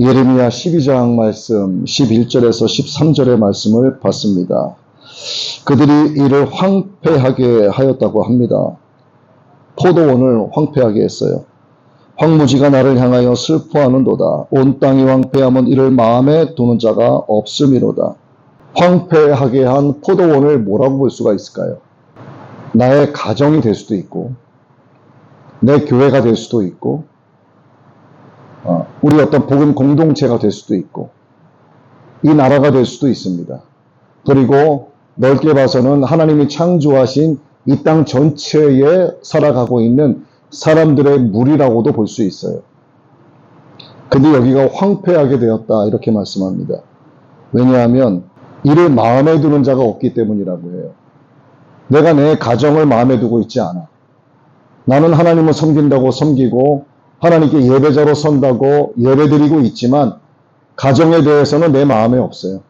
예레미야 12장 말씀 11절에서 13절의 말씀을 봤습니다. 그들이 이를 황폐하게 하였다고 합니다. 포도원을 황폐하게 했어요. 황무지가 나를 향하여 슬퍼하는도다. 온 땅이 황폐하면 이를 마음에 두는 자가 없음이로다. 황폐하게 한 포도원을 뭐라고 볼 수가 있을까요? 나의 가정이 될 수도 있고, 내 교회가 될 수도 있고, 어, 우리 어떤 복음 공동체가 될 수도 있고, 이 나라가 될 수도 있습니다. 그리고 넓게 봐서는 하나님이 창조하신 이 땅 전체에 살아가고 있는 사람들의 물이라고도 볼 수 있어요. 근데 여기가 황폐하게 되었다 이렇게 말씀합니다. 왜냐하면 이를 마음에 두는 자가 없기 때문이라고 해요. 내가 내 가정을 마음에 두고 있지 않아. 나는 하나님을 섬긴다고 섬기고 하나님께 예배자로 선다고 예배드리고 있지만 가정에 대해서는 내 마음에 없어요.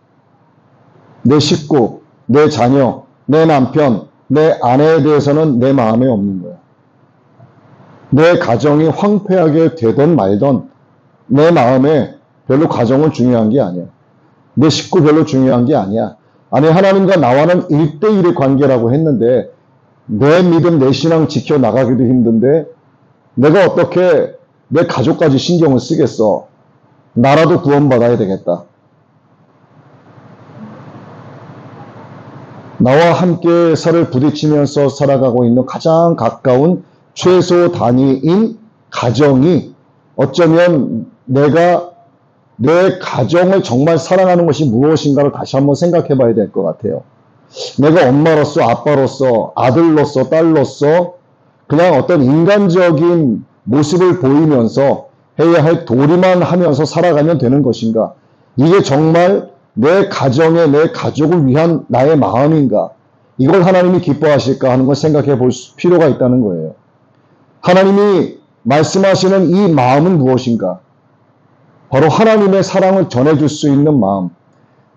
내 식구, 내 자녀, 내 남편, 내 아내에 대해서는 내 마음에 없는 거야. 내 가정이 황폐하게 되던 말던 내 마음에 별로 가정은 중요한 게 아니야. 내 식구 별로 중요한 게 아니야. 아니 하나님과 나와는 1대1의 관계라고 했는데 내 믿음, 내 신앙 지켜 나가기도 힘든데 내가 어떻게 내 가족까지 신경을 쓰겠어. 나라도 구원받아야 되겠다. 나와 함께 살을 부딪히면서 살아가고 있는 가장 가까운 최소 단위인 가정이 어쩌면 내가 내 가정을 정말 사랑하는 것이 무엇인가를 다시 한번 생각해 봐야 될 것 같아요. 내가 엄마로서, 아빠로서, 아들로서, 딸로서 그냥 어떤 인간적인 모습을 보이면서 해야 할 도리만 하면서 살아가면 되는 것인가? 이게 정말 내 가정에 내 가족을 위한 나의 마음인가? 이걸 하나님이 기뻐하실까 하는 걸 생각해 볼 필요가 있다는 거예요. 하나님이 말씀하시는 이 마음은 무엇인가? 바로 하나님의 사랑을 전해줄 수 있는 마음.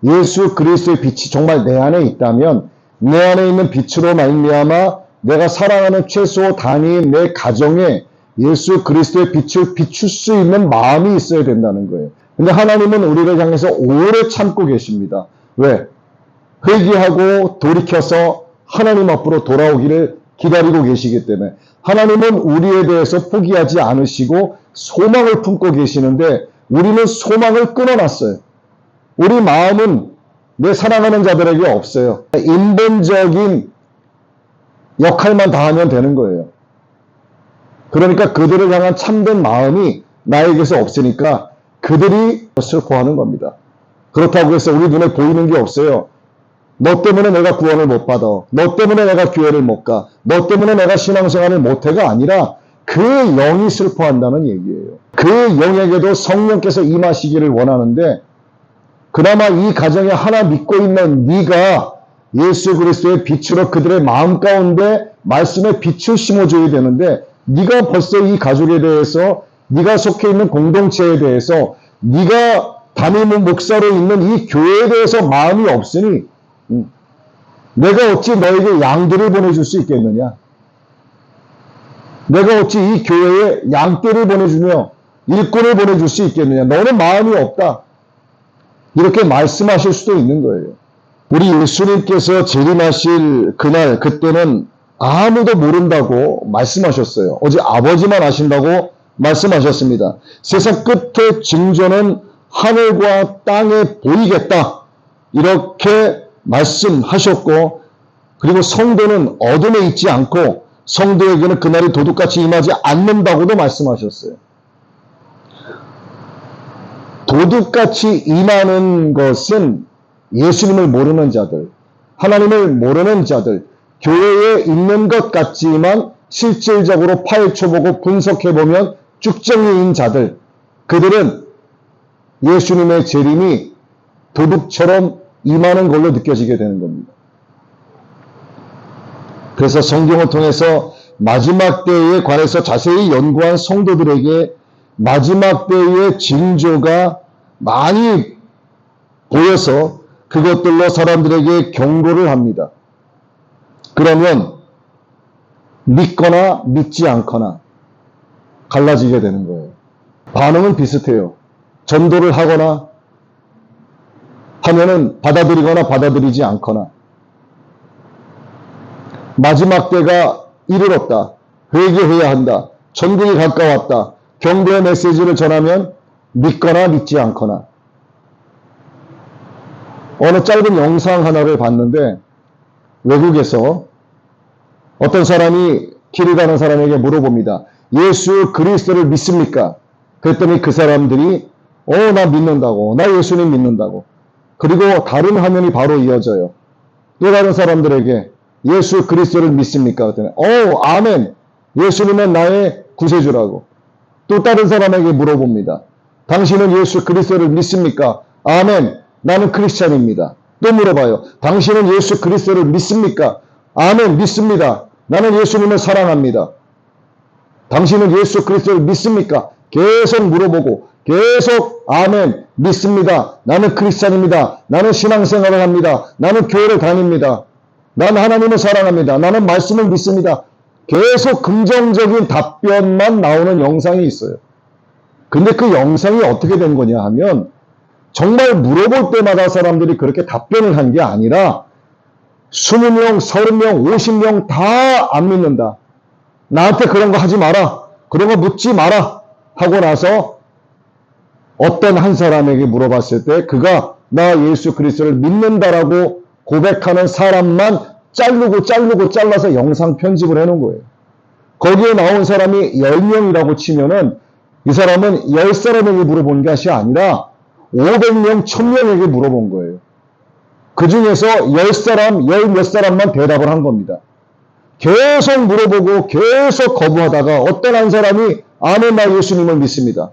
예수 그리스도의 빛이 정말 내 안에 있다면 내 안에 있는 빛으로 말미암아 내가 사랑하는 최소 단위인 내 가정에 예수 그리스도의 빛을 비출 수 있는 마음이 있어야 된다는 거예요. 근데 하나님은 우리를 향해서 오래 참고 계십니다. 왜? 회개하고 돌이켜서 하나님 앞으로 돌아오기를 기다리고 계시기 때문에 하나님은 우리에 대해서 포기하지 않으시고 소망을 품고 계시는데 우리는 소망을 끊어놨어요. 우리 마음은 내 사랑하는 자들에게 없어요. 인본적인 역할만 다하면 되는 거예요. 그러니까 그들을 향한 참된 마음이 나에게서 없으니까 그들이 슬퍼하는 겁니다. 그렇다고 해서 우리 눈에 보이는 게 없어요. 너 때문에 내가 구원을 못 받아. 너 때문에 내가 교회를 못 가. 너 때문에 내가 신앙생활을 못 해가 아니라 그 영이 슬퍼한다는 얘기예요. 그 영에게도 성령께서 임하시기를 원하는데 그나마 이 가정에 하나 믿고 있는 네가 예수 그리스도의 빛으로 그들의 마음 가운데 말씀의 빛을 심어줘야 되는데 네가 벌써 이 가족에 대해서 네가 속해 있는 공동체에 대해서 네가 담임은 목사로 있는 이 교회에 대해서 마음이 없으니 음, 내가 어찌 너에게 양들을 보내줄 수 있겠느냐? 내가 어찌 이 교회에 양떼를 보내주며 일꾼을 보내줄 수 있겠느냐? 너는 마음이 없다. 이렇게 말씀하실 수도 있는 거예요. 우리 예수님께서 재림하실 그날, 그때는 아무도 모른다고 말씀하셨어요. 어제 아버지만 아신다고 말씀하셨습니다. 세상 끝의 징조는 하늘과 땅에 보이겠다. 이렇게 말씀하셨고, 그리고 성도는 어둠에 있지 않고, 성도에게는 그날이 도둑같이 임하지 않는다고도 말씀하셨어요. 도둑같이 임하는 것은 예수님을 모르는 자들, 하나님을 모르는 자들, 교회에 있는 것 같지만 실질적으로 파헤쳐보고 분석해보면 쭉정이인 자들, 그들은 예수님의 재림이 도둑처럼 임하는 걸로 느껴지게 되는 겁니다. 그래서 성경을 통해서 마지막 때에 관해서 자세히 연구한 성도들에게 마지막 때의 징조가 많이 보여서 그것들로 사람들에게 경고를 합니다. 그러면 믿거나 믿지 않거나 갈라지게 되는 거예요. 반응은 비슷해요. 전도를 하거나 하면은 받아들이거나 받아들이지 않거나 마지막 때가 이르렀다. 회개해야 한다. 전국이 가까웠다. 경고의 메시지를 전하면 믿거나 믿지 않거나 어느 짧은 영상 하나를 봤는데 외국에서 어떤 사람이 길을 가는 사람에게 물어봅니다. 예수 그리스도를 믿습니까? 그랬더니 그 사람들이 어, 나 믿는다고. 나 예수님 믿는다고. 그리고 다른 화면이 바로 이어져요. 또 다른 사람들에게 예수 그리스도를 믿습니까? 그랬더니 어, 아멘. 예수님은 나의 구세주라고. 또 다른 사람에게 물어봅니다. 당신은 예수 그리스도를 믿습니까? 아멘. 나는 크리스찬입니다. 또 물어봐요. 당신은 예수 그리스도를 믿습니까? 아멘. 믿습니다. 나는 예수님을 사랑합니다. 당신은 예수 그리스도를 믿습니까? 계속 물어보고 계속 아멘 믿습니다. 나는 크리스찬입니다. 나는 신앙생활을 합니다. 나는 교회를 다닙니다. 나는 하나님을 사랑합니다. 나는 말씀을 믿습니다. 계속 긍정적인 답변만 나오는 영상이 있어요. 근데 그 영상이 어떻게 된 거냐 하면 정말 물어볼 때마다 사람들이 그렇게 답변을 한 게 아니라 20명, 30명, 50명 다 안 믿는다. 나한테 그런 거 하지 마라. 그런 거 묻지 마라. 하고 나서 어떤 한 사람에게 물어봤을 때 그가 나 예수 그리스도를 믿는다라고 고백하는 사람만 자르고 자르고 잘라서 영상 편집을 해놓은 거예요. 거기에 나온 사람이 10명이라고 치면은 이 사람은 10사람에게 물어본 것이 아니라 500명, 1000명에게 물어본 거예요. 그 중에서 10사람, 10몇 사람만 대답을 한 겁니다. 계속 물어보고 계속 거부하다가 어떤 한 사람이 아멘 나 예수님을 믿습니다.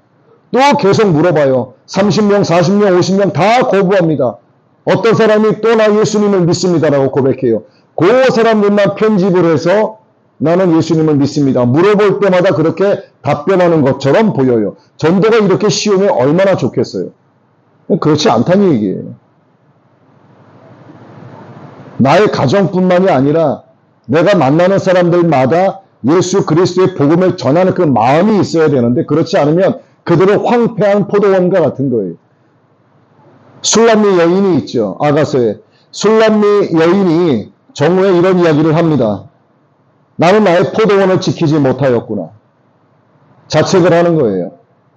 또 계속 물어봐요. 30명, 40명, 50명 다 거부합니다. 어떤 사람이 또 나 예수님을 믿습니다라고 고백해요. 그 사람들만 편집을 해서 나는 예수님을 믿습니다. 물어볼 때마다 그렇게 답변하는 것처럼 보여요. 전도가 이렇게 쉬우면 얼마나 좋겠어요. 그렇지 않다는 얘기예요. 나의 가정뿐만이 아니라 내가 만나는 사람들마다 예수 그리스도의 복음을 전하는 그 마음이 있어야 되는데 그렇지 않으면 그들은 황폐한 포도원과 같은 거예요. 술람미 여인이 있죠. 아가서에. 술람미 여인이 정오에 이런 이야기를 합니다. 나는 나의 포도원을 지키지 못하였구나. 자책을 하는 거예요.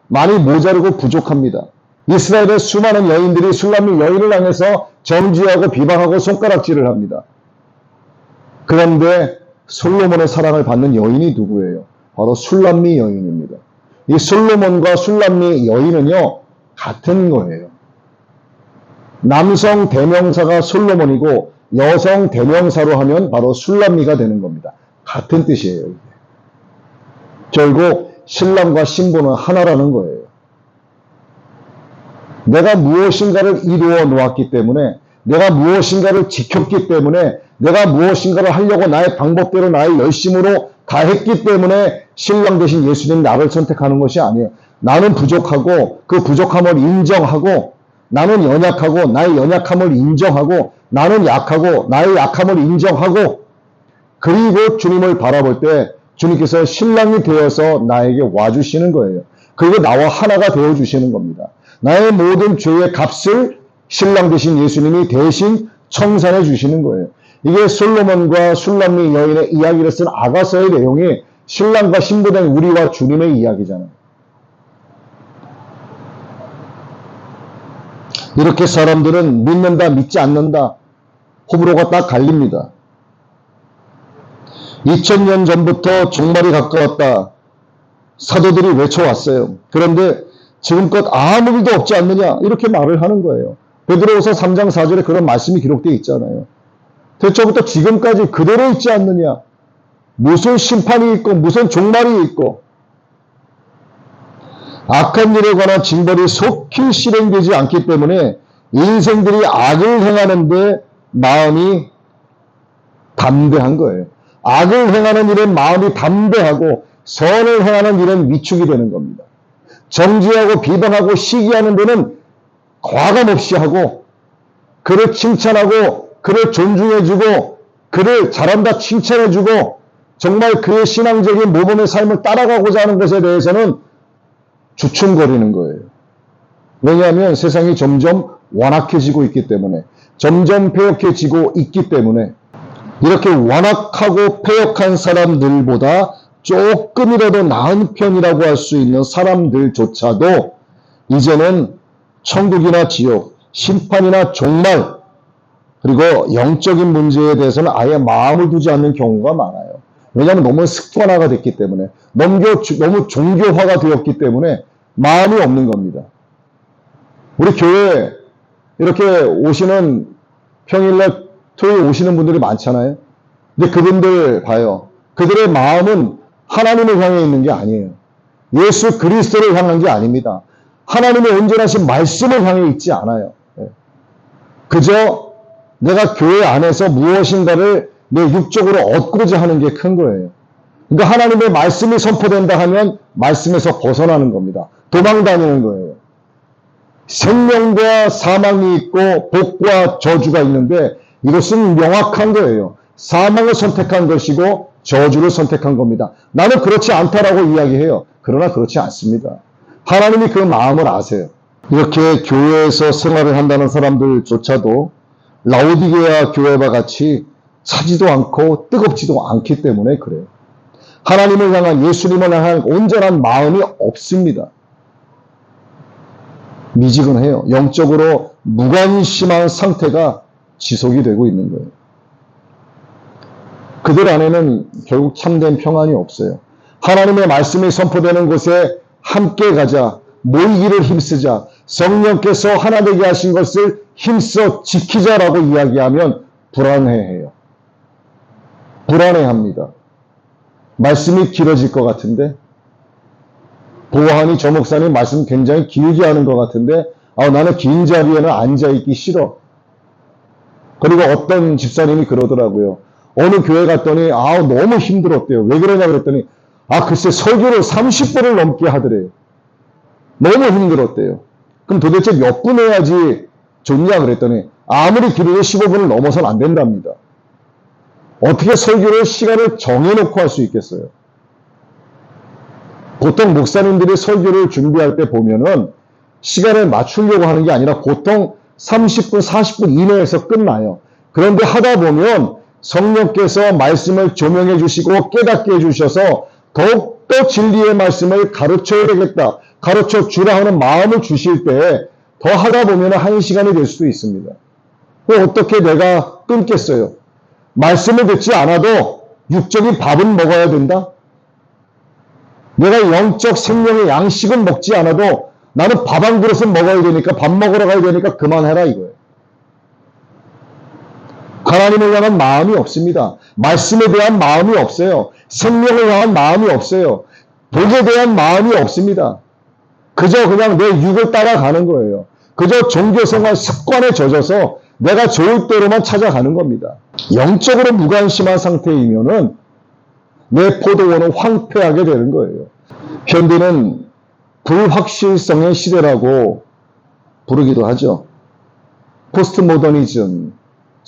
많이 모자르고 부족합니다. 이스라엘의 수많은 여인들이 술람미 여인을 향해서 정지하고 비방하고 손가락질을 합니다. 그런데 솔로몬의 사랑을 받는 여인이 누구예요? 바로 술람미 여인입니다. 이 솔로몬과 술람미 여인은요, 같은 거예요. 남성 대명사가 솔로몬이고 여성 대명사로 하면 바로 술람미가 되는 겁니다. 같은 뜻이에요. 결국 신랑과 신부는 하나라는 거예요. 내가 무엇인가를 이루어 놓았기 때문에 내가 무엇인가를 지켰기 때문에 내가 무엇인가를 하려고 나의 방법대로 나의 열심으로 다 했기 때문에 신랑 대신 예수님 나를 선택하는 것이 아니에요. 나는 부족하고 그 부족함을 인정하고 나는 연약하고 나의 연약함을 인정하고 나는 약하고 나의 약함을 인정하고 그리고 주님을 바라볼 때 주님께서 신랑이 되어서 나에게 와주시는 거예요. 그리고 나와 하나가 되어주시는 겁니다. 나의 모든 죄의 값을 신랑 되신 예수님이 대신 청산해 주시는 거예요. 이게 솔로몬과 술람미 여인의 이야기를 쓴 아가서의 내용이 신랑과 신부된 우리와 주님의 이야기잖아요. 이렇게 사람들은 믿는다, 믿지 않는다, 호불호가 딱 갈립니다. 2000년 전부터 종말이 가까웠다. 사도들이 외쳐왔어요. 그런데 지금껏 아무 일도 없지 않느냐 이렇게 말을 하는 거예요. 베드로후서 3장 4절에 그런 말씀이 기록되어 있잖아요. 대초부터 지금까지 그대로 있지 않느냐. 무슨 심판이 있고 무슨 종말이 있고 악한 일에 관한 징벌이 속히 실행되지 않기 때문에 인생들이 악을 행하는데 마음이 담대한 거예요. 악을 행하는 일에 마음이 담대하고 선을 행하는 일은 위축이 되는 겁니다. 정지하고 비방하고 시기하는 데는 과감 없이 하고 그를 칭찬하고 그를 존중해주고 그를 잘한다 칭찬해주고 정말 그의 신앙적인 모범의 삶을 따라가고자 하는 것에 대해서는 주춤거리는 거예요. 왜냐하면 세상이 점점 완악해지고 있기 때문에, 점점 폐역해지고 있기 때문에, 이렇게 완악하고 폐역한 사람들보다 조금이라도 나은 편이라고 할 수 있는 사람들조차도 이제는 천국이나 지옥, 심판이나 종말, 그리고 영적인 문제에 대해서는 아예 마음을 두지 않는 경우가 많아요. 왜냐하면 너무 습관화가 됐기 때문에, 너무, 너무 종교화가 되었기 때문에 마음이 없는 겁니다. 우리 교회 이렇게 오시는 평일날 토요일 오시는 분들이 많잖아요. 근데 그분들 봐요. 그들의 마음은 하나님을 향해 있는 게 아니에요. 예수 그리스도를 향한 게 아닙니다. 하나님의 온전하신 말씀을 향해 있지 않아요. 예. 그저 내가 교회 안에서 무엇인가를 내 육적으로 얻고자 하는 게 큰 거예요. 그러니까 하나님의 말씀이 선포된다 하면 말씀에서 벗어나는 겁니다. 도망 다니는 거예요. 생명과 사망이 있고 복과 저주가 있는데 이것은 명확한 거예요. 사망을 선택한 것이고 저주를 선택한 겁니다. 나는 그렇지 않다라고 이야기해요. 그러나 그렇지 않습니다. 하나님이 그 마음을 아세요. 이렇게 교회에서 생활을 한다는 사람들조차도 라우디게아 교회와 같이 차지도 않고 뜨겁지도 않기 때문에 그래요. 하나님을 향한 예수님을 향한 온전한 마음이 없습니다. 미지근해요. 영적으로 무관심한 상태가 지속이 되고 있는 거예요. 그들 안에는 결국 참된 평안이 없어요. 하나님의 말씀이 선포되는 곳에 함께 가자, 모이기를 힘쓰자, 성령께서 하나 되게 하신 것을 힘써 지키자라고 이야기하면 불안해해요. 불안해합니다. 말씀이 길어질 것 같은데, 보아하니 저 목사님 말씀 굉장히 길게 하는 것 같은데, 아, 나는 긴 자리에는 앉아있기 싫어. 그리고 어떤 집사님이 그러더라고요. 어느 교회 갔더니, 아, 너무 힘들었대요. 왜 그러냐 그랬더니, 아, 글쎄, 설교를 30분을 넘게 하더래요. 너무 힘들었대요. 그럼 도대체 몇 분 해야지 좋냐 그랬더니, 아무리 길어도 15분을 넘어서는 안 된답니다. 어떻게 설교를 시간을 정해놓고 할 수 있겠어요? 보통 목사님들이 설교를 준비할 때 보면은 시간을 맞추려고 하는 게 아니라 보통 30분, 40분 이내에서 끝나요. 그런데 하다 보면 성령께서 말씀을 조명해 주시고 깨닫게 해 주셔서 더욱더 진리의 말씀을 가르쳐야 되겠다. 가르쳐 주라 하는 마음을 주실 때 더 하다 보면 한 시간이 될 수도 있습니다. 어떻게 내가 끊겠어요? 말씀을 듣지 않아도 육적인 밥은 먹어야 된다? 내가 영적 생명의 양식은 먹지 않아도 나는 밥 한 그릇은 먹어야 되니까 밥 먹으러 가야 되니까 그만해라 이거예요. 하나님을 향한 마음이 없습니다. 말씀에 대한 마음이 없어요. 생명을 향한 마음이 없어요. 복에 대한 마음이 없습니다. 그저 그냥 내 육을 따라가는 거예요. 그저 종교생활 습관에 젖어서 내가 좋을 대로만 찾아가는 겁니다. 영적으로 무관심한 상태이면은 내 포도원은 황폐하게 되는 거예요. 현대는 불확실성의 시대라고 부르기도 하죠. 포스트 모더니즘.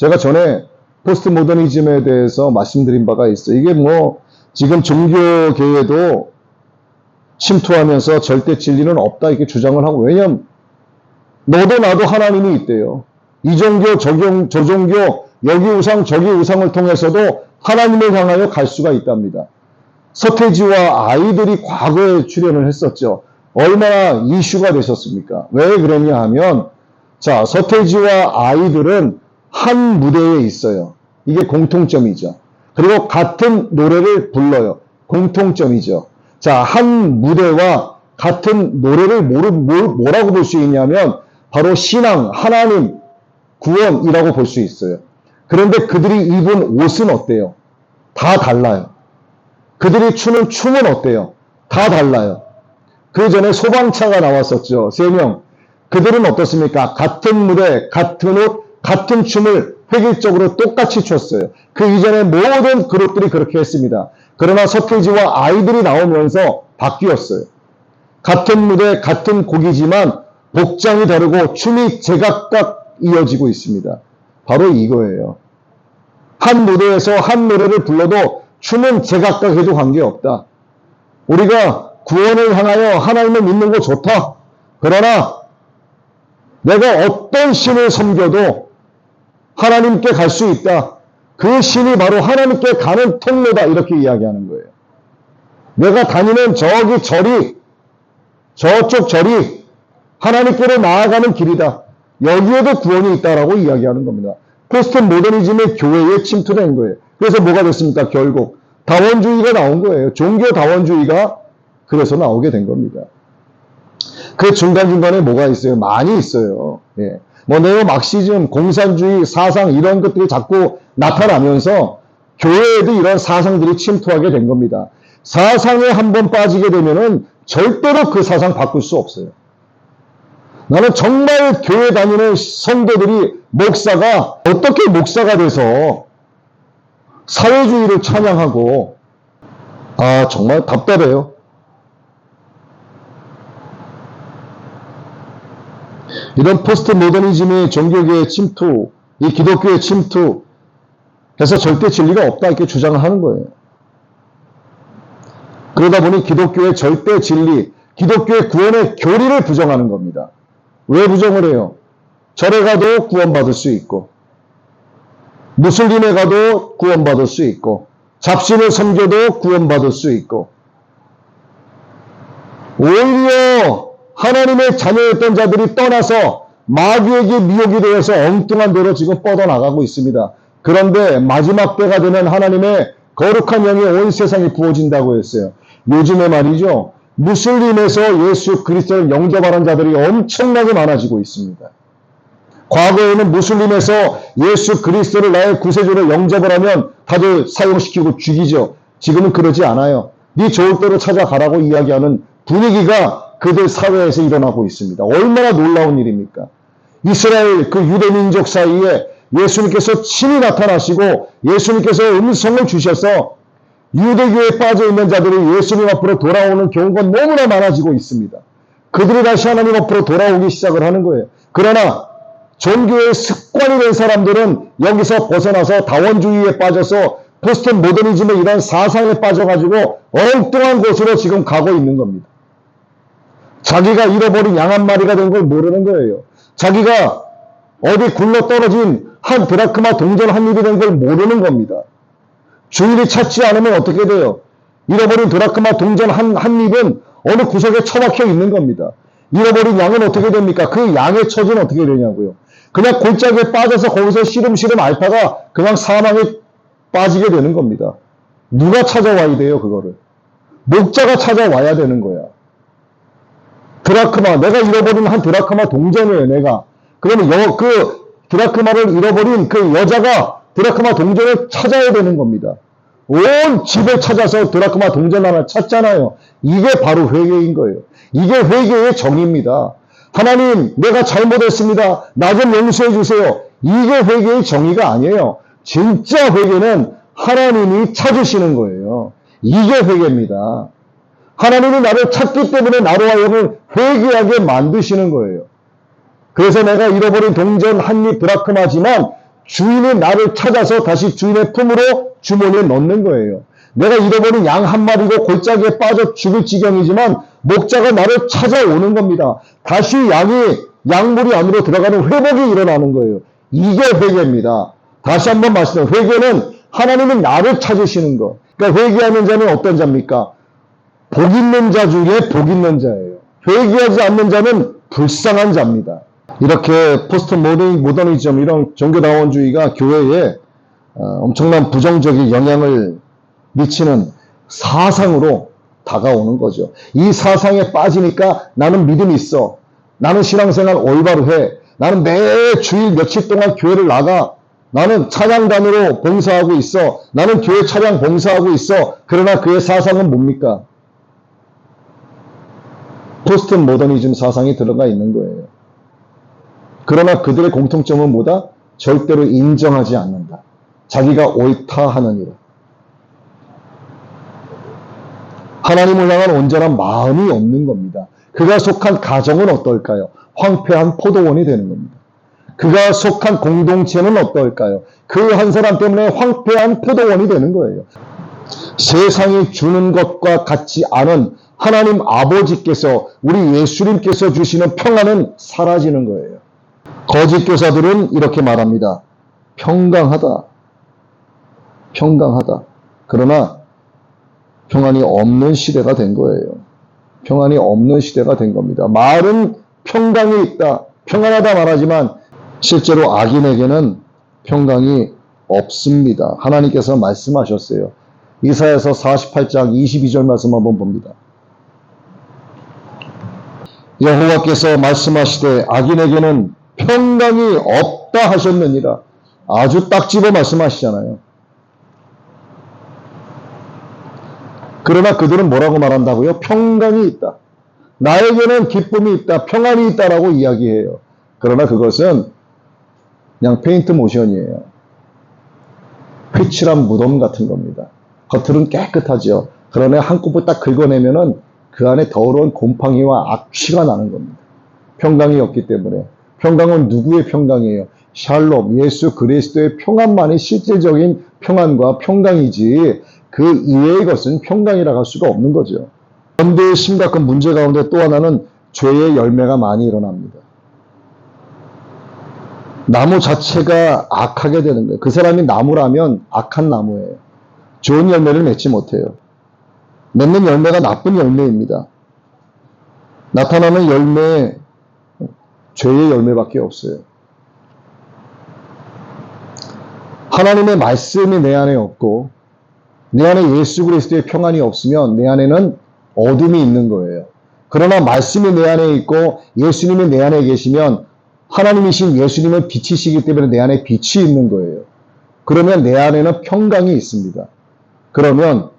제가 전에 포스트 모더니즘에 대해서 말씀드린 바가 있어요. 이게 뭐 지금 종교계에도 침투하면서 절대 진리는 없다 이렇게 주장을 하고 왜냐면 너도 나도 하나님이 있대요. 이 종교, 저, 종, 저 종교, 여기 우상, 저기 우상을 통해서도 하나님을 향하여 갈 수가 있답니다. 서태지와 아이들이 과거에 출연을 했었죠. 얼마나 이슈가 되셨습니까? 왜 그러냐 하면, 자, 서태지와 아이들은 한 무대에 있어요. 이게 공통점이죠. 그리고 같은 노래를 불러요. 공통점이죠. 자, 한 무대와 같은 노래를 뭐라고 볼 수 있냐면, 바로 신앙, 하나님, 구원이라고 볼 수 있어요. 그런데 그들이 입은 옷은 어때요? 다 달라요. 그들이 추는 춤은 어때요? 다 달라요. 그 전에 소방차가 나왔었죠. 세 명. 그들은 어떻습니까? 같은 무대, 같은 옷, 같은 춤을 획일적으로 똑같이 췄어요. 그 이전에 모든 그룹들이 그렇게 했습니다. 그러나 서태지와 아이들이 나오면서 바뀌었어요. 같은 무대, 같은 곡이지만 복장이 다르고 춤이 제각각 이어지고 있습니다. 바로 이거예요. 한 무대에서 한 노래를 불러도 춤은 제각각 해도 관계없다. 우리가 구원을 향하여 하나님을 믿는 거 좋다. 그러나 내가 어떤 신을 섬겨도 하나님께 갈 수 있다. 그 신이 바로 하나님께 가는 통로다. 이렇게 이야기하는 거예요. 내가 다니는 저기 절이, 저쪽 절이 하나님께로 나아가는 길이다. 여기에도 구원이 있다라고 이야기하는 겁니다. 포스트 모더니즘의 교회에 침투된 거예요. 그래서 뭐가 됐습니까? 결국 다원주의가 나온 거예요. 종교 다원주의가 그래서 나오게 된 겁니다. 그 중간중간에 뭐가 있어요? 많이 있어요. 예. 뭐 네오 막시즘, 공산주의, 사상 이런 것들이 자꾸 나타나면서 교회에도 이런 사상들이 침투하게 된 겁니다. 사상에 한번 빠지게 되면은 절대로 그 사상 바꿀 수 없어요. 나는 정말 교회 다니는 성도들이 목사가 어떻게 목사가 돼서 사회주의를 찬양하고 아 정말 답답해요. 이런 포스트 모더니즘의 종교계의 침투, 이 기독교의 침투 해서 절대 진리가 없다 이렇게 주장을 하는 거예요. 그러다 보니 기독교의 절대 진리, 기독교의 구원의 교리를 부정하는 겁니다. 왜 부정을 해요? 절에 가도 구원받을 수 있고, 무슬림에 가도 구원받을 수 있고, 잡신을 섬겨도 구원받을 수 있고, 오히려 하나님의 자녀였던 자들이 떠나서 마귀에게 미혹이 되어서 엉뚱한 대로 지금 뻗어나가고 있습니다. 그런데 마지막 때가 되면 하나님의 거룩한 영이 온 세상에 부어진다고 했어요. 요즘에 말이죠. 무슬림에서 예수 그리스도를 영접하는 자들이 엄청나게 많아지고 있습니다. 과거에는 무슬림에서 예수 그리스도를 나의 구세주로 영접을 하면 다들 사용시키고 죽이죠. 지금은 그러지 않아요. 네 좋을 대로 찾아가라고 이야기하는 분위기가 그들 사회에서 일어나고 있습니다. 얼마나 놀라운 일입니까? 이스라엘 그 유대 민족 사이에 예수님께서 친히 나타나시고 예수님께서 음성을 주셔서 유대교에 빠져 있는 자들이 예수님 앞으로 돌아오는 경우가 너무나 많아지고 있습니다. 그들이 다시 하나님 앞으로 돌아오기 시작을 하는 거예요. 그러나 종교의 습관이 된 사람들은 여기서 벗어나서 다원주의에 빠져서 포스트 모더니즘의 이런 사상에 빠져가지고 엉뚱한 곳으로 지금 가고 있는 겁니다. 자기가 잃어버린 양 한 마리가 된 걸 모르는 거예요. 자기가 어디 굴러 떨어진 한 드라크마 동전 한 입이 된 걸 모르는 겁니다. 주인이 찾지 않으면 어떻게 돼요? 잃어버린 드라크마 동전 한, 한 입은 어느 구석에 처박혀 있는 겁니다. 잃어버린 양은 어떻게 됩니까? 그 양의 처지는 어떻게 되냐고요. 그냥 골짜기에 빠져서 거기서 시름시름 앓다가 그냥 사망에 빠지게 되는 겁니다. 누가 찾아와야 돼요, 그거를? 목자가 찾아와야 되는 거야. 드라크마, 내가 잃어버린 한 드라크마 동전이에요, 내가. 그러면 여, 그 드라크마를 잃어버린 그 여자가 드라크마 동전을 찾아야 되는 겁니다. 온 집을 찾아서 드라크마 동전 하나 찾잖아요. 이게 바로 회개인 거예요. 이게 회개의 정의입니다. 하나님, 내가 잘못했습니다. 나 좀 용서해 주세요. 이게 회개의 정의가 아니에요. 진짜 회개는 하나님이 찾으시는 거예요. 이게 회개입니다. 하나님이 나를 찾기 때문에 나로 하여금 회개하게 만드시는 거예요. 그래서 내가 잃어버린 동전 한입 드라크마지만 주인이 나를 찾아서 다시 주인의 품으로 주머니에 넣는 거예요. 내가 잃어버린 양 한 마리고 골짜기에 빠져 죽을 지경이지만 목자가 나를 찾아오는 겁니다. 다시 양이 양물이 안으로 들어가는 회복이 일어나는 거예요. 이게 회개입니다. 다시 한번 말씀드려요. 회개는 하나님은 나를 찾으시는 거. 그러니까 회개하는 자는 어떤 자입니까? 복 있는 자 중에 복 있는 자예요. 회개하지 않는 자는 불쌍한 자입니다. 이렇게 포스트 모더니즘 이런 종교다원주의가 교회에 어, 엄청난 부정적인 영향을 미치는 사상으로 다가오는 거죠. 이 사상에 빠지니까 나는 믿음이 있어. 나는 신앙생활 올바로 해. 나는 매 주일 며칠 동안 교회를 나가. 나는 찬양단으로 봉사하고 있어. 나는 교회 찬양 봉사하고 있어. 그러나 그의 사상은 뭡니까? 포스트 모더니즘 사상이 들어가 있는 거예요. 그러나 그들의 공통점은 뭐다? 절대로 인정하지 않는다. 자기가 옳다 일. 하나님을 향한 온전한 마음이 없는 겁니다. 그가 속한 가정은 어떨까요? 황폐한 포도원이 되는 겁니다. 그가 속한 공동체는 어떨까요? 그 한 사람 때문에 황폐한 포도원이 되는 거예요. 세상이 주는 것과 같지 않은 하나님 아버지께서 우리 예수님께서 주시는 평안은 사라지는 거예요. 거짓 교사들은 이렇게 말합니다. 평강하다. 평강하다. 그러나 평안이 없는 시대가 된 거예요. 평안이 없는 시대가 된 겁니다. 말은 평강이 있다. 평안하다 말하지만 실제로 악인에게는 평강이 없습니다. 하나님께서 말씀하셨어요. 이사야서 48장 22절 말씀 한번 봅니다. 여호와께서 말씀하시되 악인에게는 평강이 없다 하셨느니라. 아주 딱 집어 말씀하시잖아요. 그러나 그들은 뭐라고 말한다고요? 평강이 있다. 나에게는 기쁨이 있다. 평안이 있다라고 이야기해요. 그러나 그것은 그냥 페인트 모션이에요. 휘칠한 무덤 같은 겁니다. 겉으로는 깨끗하죠. 그러나 한꺼번에 딱 긁어내면은 그 안에 더러운 곰팡이와 악취가 나는 겁니다. 평강이 없기 때문에. 평강은 누구의 평강이에요? 샬롬, 예수 그리스도의 평안만이 실제적인 평안과 평강이지 그 이외의 것은 평강이라고 할 수가 없는 거죠. 현대의 심각한 문제 가운데 또 하나는 죄의 열매가 많이 일어납니다. 나무 자체가 악하게 되는 거예요. 그 사람이 나무라면 악한 나무예요. 좋은 열매를 맺지 못해요. 맺는 열매가 나쁜 열매입니다. 나타나는 열매, 죄의 열매밖에 없어요. 하나님의 말씀이 내 안에 없고, 내 안에 예수 그리스도의 평안이 없으면 내 안에는 어둠이 있는 거예요. 그러나 말씀이 내 안에 있고 예수님이 내 안에 계시면 하나님이신 예수님은 빛이시기 때문에 내 안에 빛이 있는 거예요. 그러면 내 안에는 평강이 있습니다. 그러면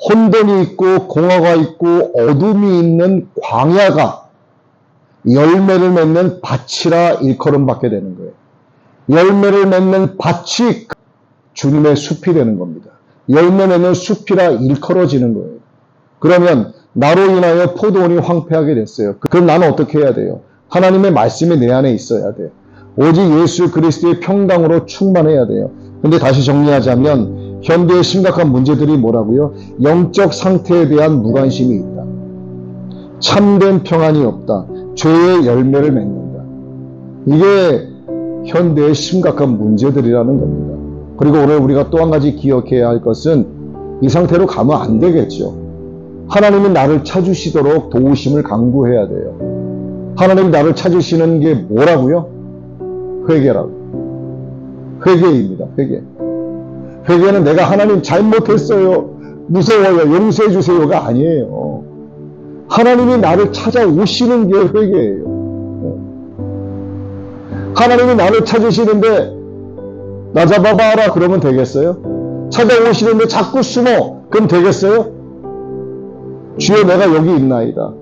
혼돈이 있고 공허가 있고 어둠이 있는 광야가 열매를 맺는 밭이라 일컬음 받게 되는 거예요. 열매를 맺는 밭이 주님의 숲이 되는 겁니다. 열매 맺는 숲이라 일컬어지는 거예요. 그러면 나로 인하여 포도원이 황폐하게 됐어요. 그럼 나는 어떻게 해야 돼요? 하나님의 말씀이 내 안에 있어야 돼요. 오직 예수 그리스도의 평강으로 충만해야 돼요. 근데 다시 정리하자면 현대의 심각한 문제들이 뭐라고요? 영적 상태에 대한 무관심이 있다. 참된 평안이 없다. 죄의 열매를 맺는다. 이게 현대의 심각한 문제들이라는 겁니다. 그리고 오늘 우리가 또 한 가지 기억해야 할 것은 이 상태로 가면 안 되겠죠. 하나님이 나를 찾으시도록 도우심을 강구해야 돼요. 하나님이 나를 찾으시는 게 뭐라고요? 회개라고. 회개입니다. 회개. 회개는 내가 하나님 잘못했어요. 무서워요. 용서해 주세요가 아니에요. 하나님이 나를 찾아오시는 게 회개예요. 하나님이 나를 찾으시는데 나 잡아봐라 그러면 되겠어요? 찾아오시는데 자꾸 숨어 그럼 되겠어요? 주여 내가 여기 있나이다.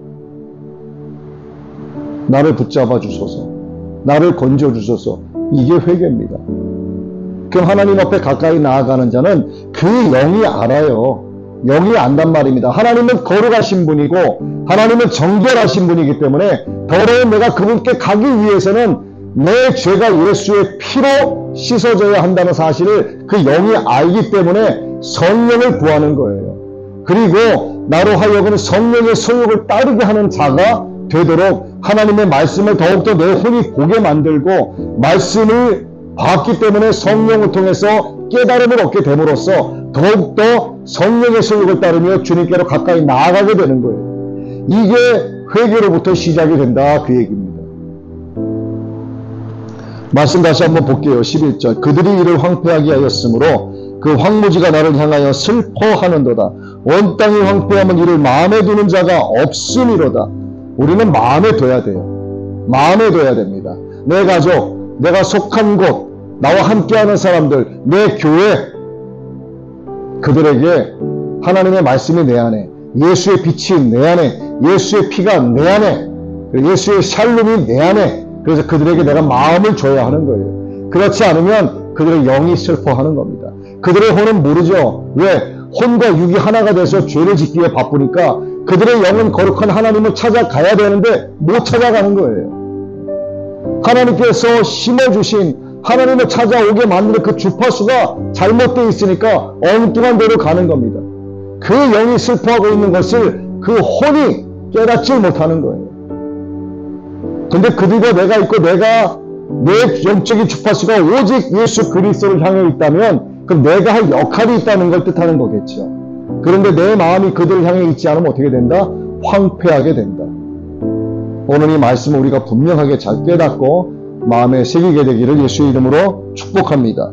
나를 붙잡아 주소서. 나를 건져 주소서. 이게 회개입니다. 그럼 하나님 앞에 가까이 나아가는 자는 그 영이 알아요. 영이 안단 말입니다. 하나님은 거룩하신 분이고 하나님은 정결하신 분이기 때문에 더러운 내가 그분께 가기 위해서는 내 죄가 예수의 피로 씻어져야 한다는 사실을 그 영이 알기 때문에 성령을 구하는 거예요. 그리고 나로 하여금 성령의 소욕을 따르게 하는 자가 되도록 하나님의 말씀을 더욱더 내 혼이 보게 만들고 말씀을 봤기 때문에 성령을 통해서 깨달음을 얻게 됨으로써 더욱더 성령의 소욕을 따르며 주님께로 가까이 나아가게 되는 거예요. 이게 회개로부터 시작이 된다 그 얘기입니다. 말씀 다시 한번 볼게요. 11절. 그들이 이를 황폐하게 하였으므로 그 황무지가 나를 향하여 슬퍼하는도다. 온 땅이 황폐하면 이를 마음에 두는 자가 없으미로다. 우리는 마음에 둬야 돼요. 마음에 둬야 됩니다. 내 가족, 내가 속한 곳, 나와 함께하는 사람들, 내 교회, 그들에게 하나님의 말씀이 내 안에, 예수의 빛이 내 안에, 예수의 피가 내 안에, 예수의 샬롬이 내 안에, 그래서 그들에게 내가 마음을 줘야 하는 거예요. 그렇지 않으면 그들의 영이 슬퍼하는 겁니다. 그들의 혼은 모르죠. 왜? 혼과 육이 하나가 돼서 죄를 짓기에 바쁘니까 그들의 영은 거룩한 하나님을 찾아가야 되는데 못 찾아가는 거예요. 하나님께서 심어주신 하나님을 찾아오게 만드는 그 주파수가 잘못되어 있으니까 엉뚱한 데로 가는 겁니다. 그 영이 슬퍼하고 있는 것을 그 혼이 깨닫지 못하는 거예요. 근데 그들과 내가 있고 내가 내 영적인 주파수가 오직 예수 그리스도를 향해 있다면 그럼 내가 할 역할이 있다는 걸 뜻하는 거겠죠. 그런데 내 마음이 그들을 향해 있지 않으면 어떻게 된다? 황폐하게 된다. 오늘 이 말씀을 우리가 분명하게 잘 깨닫고 마음에 새기게 되기를 예수의 이름으로 축복합니다.